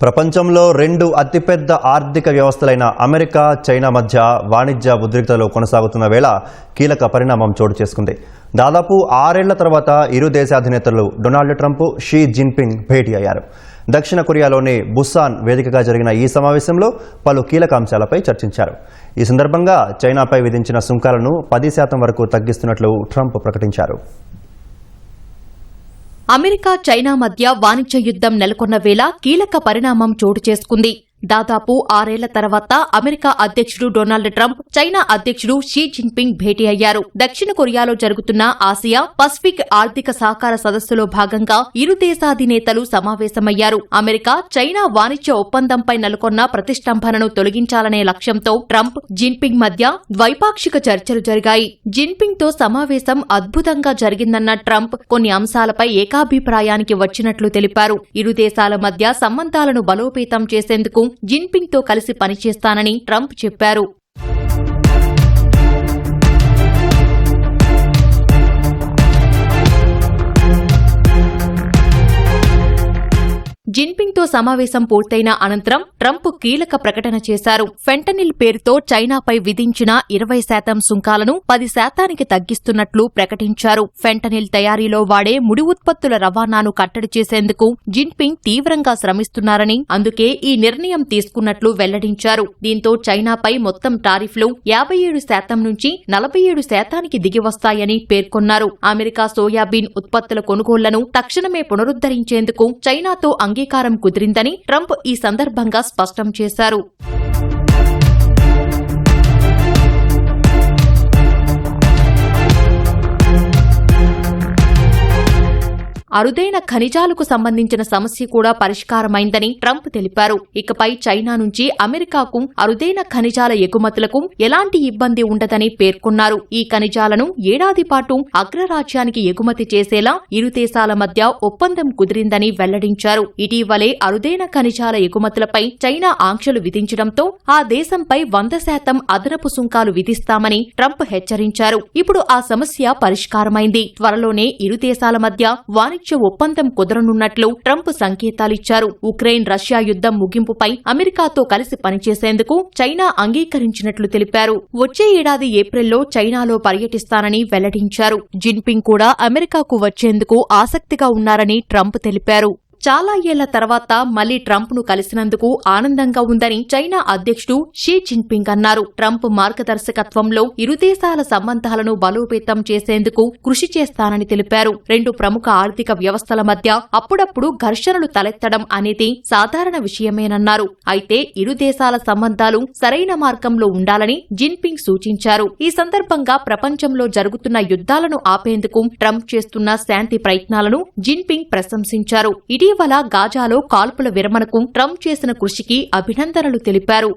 ప్రపంచంలో రెండు అతిపెద్ద ఆర్థిక వ్యవస్థలైన అమెరికా చైనా మధ్య వాణిజ్య ఉద్రిక్తలు కొనసాగుతున్న వేళ కీలక పరిణామం చోటు చేసుకుంది. దాదాపు ఆరేళ్ళ తర్వాత ఇరు దేశ అధినేతలు డొనాల్డ్ ట్రంప్ షీ జిన్పింగ్ భేటీ అయ్యారు. దక్షిణ కొరియాలోని బుసాన్ వేదికగా జరిగిన ఈ సమావేశంలో పలు కీలక అంశాలపై చర్చించారు. ఈ సందర్భంగా చైనాపై విధించిన సుంకాలను పది శాతం వరకు తగ్గిస్తున్నట్లు ట్రంప్ ప్రకటించారు. అమెరికా చైనా మధ్య వాణిజ్య యుద్ధం నెలకొన్న వేళ కీలక పరిణామం చోటు చేసుకుంది. దాదాపు ఆరేళ్ళ తర్వాత అమెరికా అధ్యక్షుడు డొనాల్డ్ ట్రంప్ చైనా అధ్యక్షుడు షీ జిన్పింగ్ భేటీ అయ్యారు. దక్షిణ కొరియాలో జరుగుతున్న ఆసియా పసిఫిక్ ఆర్థిక సహకార సదస్సులో భాగంగా ఇరు దేశాధినేతలు సమావేశమయ్యారు. అమెరికా చైనా వాణిజ్య ఒప్పందంపై నెలకొన్న ప్రతిష్టంభనను తొలగించాలనే లక్ష్యంతో ట్రంప్ జిన్పింగ్ మధ్య ద్వైపాక్షిక చర్చలు జరిగాయి. జిన్పింగ్తో సమావేశం అద్భుతంగా జరిగిందన్న ట్రంప్ కొన్ని అంశాలపై ఏకాభిప్రాయానికి వచ్చినట్లు తెలిపారు. ఇరు దేశాల మధ్య సంబంధాలను బలోపేతం చేసేందుకు జిన్పింగ్తో కలిసి పనిచేస్తానని ట్రంప్ చెప్పారు. పుతిన్తో సమావేశం పూర్తయిన అనంతరం ట్రంప్ కీలక ప్రకటన చేశారు. ఫెంటనిల్ పేరుతో చైనాపై విధించిన ఇరవై శాతం సుంకాలను పది శాతానికి తగ్గిస్తున్నట్లు ప్రకటించారు. ఫెంటనిల్ తయారీలో వాడే ముడి ఉత్పత్తుల రవాణాను కట్టడి చేసేందుకు జిన్పింగ్ తీవ్రంగా శ్రమిస్తున్నారని అందుకే ఈ నిర్ణయం తీసుకున్నట్లు వెల్లడించారు. దీంతో చైనాపై మొత్తం టారిఫ్లు యాభై ఏడు శాతం నుంచి నలభై ఏడు శాతానికి దిగివస్తాయని పేర్కొన్నారు. అమెరికా సోయాబీన్ ఉత్పత్తుల కొనుగోళ్ళను తక్షణమే పునరుద్ధరించేందుకు చైనాతో అంగీకారం కుదిరిందని ట్రంప్ ఈ సందర్భంగా స్పష్టం చేశారు. అరుదైన ఖనిజాలకు సంబంధించిన సమస్య కూడా పరిష్కారమైందని ట్రంప్ తెలిపారు. ఇకపై చైనా నుంచి అమెరికాకు అరుదైన ఖనిజాల ఎగుమతులకు ఎలాంటి ఇబ్బంది ఉండదని పేర్కొన్నారు. ఈ ఖనిజాలను ఏడాది పాటు అగ్రరాజ్యానికి ఎగుమతి చేసేలా ఇరు దేశాల మధ్య ఒప్పందం కుదిరిందని వెల్లడించారు. ఇటీవలే అరుదైన ఖనిజాల ఎగుమతులపై చైనా ఆంక్షలు విధించడంతో ఆ దేశంపై వంద శాతం అదనపు సుంకాలు విధిస్తామని ట్రంప్ హెచ్చరించారు. ఇప్పుడు ఆ సమస్య పరిష్కారమైంది. త్వరలోనే ఇరు దేశాల మధ్య వాణిజ్య ఒప్పందం కుదరనున్నట్లు ట్రంప్ సంకేతాలిచ్చారు. ఉక్రెయిన్ రష్యా యుద్ధం ముగింపుపై అమెరికాతో కలిసి పనిచేసేందుకు చైనా అంగీకరించినట్లు తెలిపారు. వచ్చే ఏడాది ఏప్రిల్లో చైనాలో పర్యటిస్తానని వెల్లడించారు. జిన్పింగ్ కూడా అమెరికాకు వచ్చేందుకు ఆసక్తిగా ఉన్నారని ట్రంప్ తెలిపారు. చాలా ఏళ్ళ తర్వాత మళ్ళీ ట్రంప్ను కలిసినందుకు ఆనందంగా ఉందని చైనా అధ్యక్షుడు షీ జిన్పింగ్ అన్నారు. ట్రంప్ మార్గదర్శకత్వంలో ఇరు దేశాల సంబంధాలను బలోపేతం చేసేందుకు కృషి చేస్తానని తెలిపారు. రెండు ప్రముఖ ఆర్థిక వ్యవస్థల మధ్య అప్పుడప్పుడు ఘర్షణలు తలెత్తడం అనేది సాధారణ విషయమేనన్నారు. అయితే ఇరు దేశాల సంబంధాలు సరైన మార్గంలో ఉండాలని జిన్పింగ్ సూచించారు. ఈ సందర్భంగా ప్రపంచంలో జరుగుతున్న యుద్ధాలను ఆపేందుకు ట్రంప్ చేస్తున్న శాంతి ప్రయత్నాలను జిన్పింగ్ ప్రశంసించారు. ఇటీవల గాజాలో కాల్పుల విరమణకు ట్రంప్ చేసిన కృషికి అభినందనలు తెలిపారు.